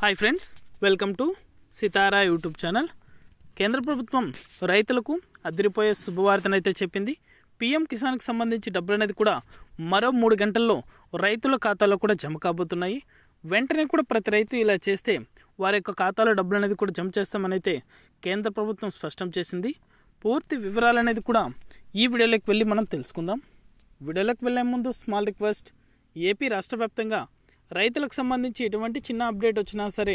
Hi friends welcome to Sitara YouTube channel కేంద్ర ప్రభుత్వం రైతులకు అదిరిపోయే శుభవార్తనైతే చెప్పింది. పీఎం కిసాన్కి సంబంధించి డబ్బులు అనేది కూడా మరో మూడు గంటల్లో రైతుల ఖాతాలో కూడా జమ కాబోతున్నాయి. వెంటనే కూడా ప్రతి రైతు ఇలా చేస్తే వారి యొక్క ఖాతాలో డబ్బులు అనేది కూడా జమ చేస్తామనైతే కేంద్ర ప్రభుత్వం స్పష్టం చేసింది. పూర్తి వివరాలు అనేది కూడా ఈ వీడియోలోకి వెళ్ళి మనం తెలుసుకుందాం. వీడియోలోకి వెళ్ళే ముందు స్మాల్ రిక్వెస్ట్ ఏపీ రాష్ట్ర వ్యాప్తంగా రైతులకు సంబంధించి ఎటువంటి చిన్న అప్డేట్ వచ్చినా సరే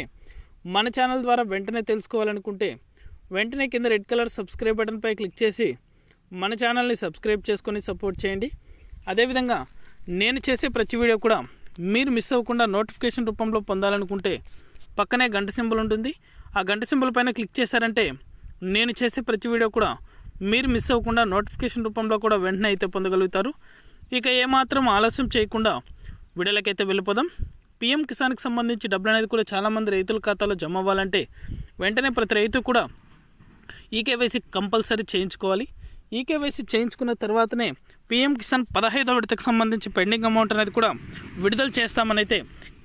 మన ఛానల్ ద్వారా వెంటనే తెలుసుకోవాలనుకుంటే వెంటనే కింద రెడ్ కలర్ సబ్స్క్రైబ్ బటన్పై క్లిక్ చేసి మన ఛానల్ని సబ్స్క్రైబ్ చేసుకొని సపోర్ట్ చేయండి. అదేవిధంగా నేను చేసే ప్రతి వీడియో కూడా మీరు మిస్ అవ్వకుండా నోటిఫికేషన్ రూపంలో పొందాలనుకుంటే పక్కనే గంట సింబల్ ఉంటుంది. ఆ గంట సింబల్ పైన క్లిక్ చేశారంటే నేను చేసే ప్రతి వీడియో కూడా మీరు మిస్ అవ్వకుండా నోటిఫికేషన్ రూపంలో కూడా వెంటనే అయితే పొందగలుగుతారు. ఇక ఏమాత్రం ఆలస్యం చేయకుండా వీడియోలకైతే వెళ్ళిపోదాం. పీఎం కిసాన్కి సంబంధించి డబ్బులు అనేది కూడా చాలామంది రైతుల ఖాతాలో జమ అవ్వాలంటే వెంటనే ప్రతి రైతు కూడా ఈకేవైసీ కంపల్సరీ చేయించుకోవాలి. ఈకేవైసీ చేయించుకున్న తర్వాతనే పీఎం కిసాన్ పదహైదో విడతకు సంబంధించి పెండింగ్ అమౌంట్ అనేది కూడా విడుదల చేస్తామనైతే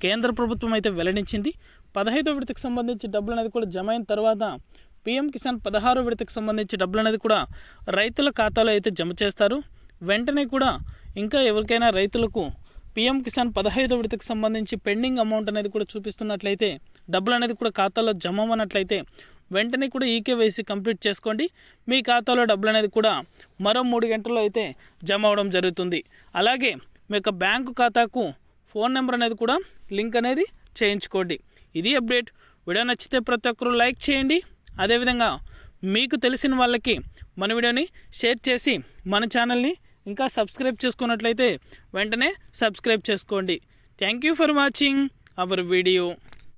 కేంద్ర ప్రభుత్వం అయితే వెల్లడించింది. పదహైదో విడతకు సంబంధించి డబ్బులు అనేది కూడా జమ అయిన తర్వాత పీఎం కిసాన్ పదహారో విడతకు సంబంధించి డబ్బులు అనేది కూడా రైతుల ఖాతాలో అయితే జమ చేస్తారు. వెంటనే కూడా ఇంకా ఎవరికైనా రైతులకు పీఎం కిసాన్ పదహైదో విడతకు సంబంధించి పెండింగ్ అమౌంట్ అనేది కూడా చూపిస్తున్నట్లయితే డబ్బులు అనేది కూడా ఖాతాలో జమ అవ్వనట్లయితే వెంటనే కూడా ఈకేవైసీ కంప్లీట్ చేసుకోండి. మీ ఖాతాలో డబ్బులు అనేది కూడా మరో మూడు గంటల్లో అయితే జమ అవడం జరుగుతుంది. అలాగే మీ యొక్క బ్యాంకు ఖాతాకు ఫోన్ నెంబర్ అనేది కూడా లింక్ అనేది చేయించుకోండి. ఇది అప్డేట్. వీడియో నచ్చితే ప్రతి ఒక్కరూ లైక్ చేయండి. అదేవిధంగా మీకు తెలిసిన వాళ్ళకి మన వీడియోని షేర్ చేసి మన ఛానల్ని ఇంకా సబ్స్క్రైబ్ చేసుకున్నట్లయితే వెంటనే సబ్స్క్రైబ్ చేసుకోండి. Thank you for watching our video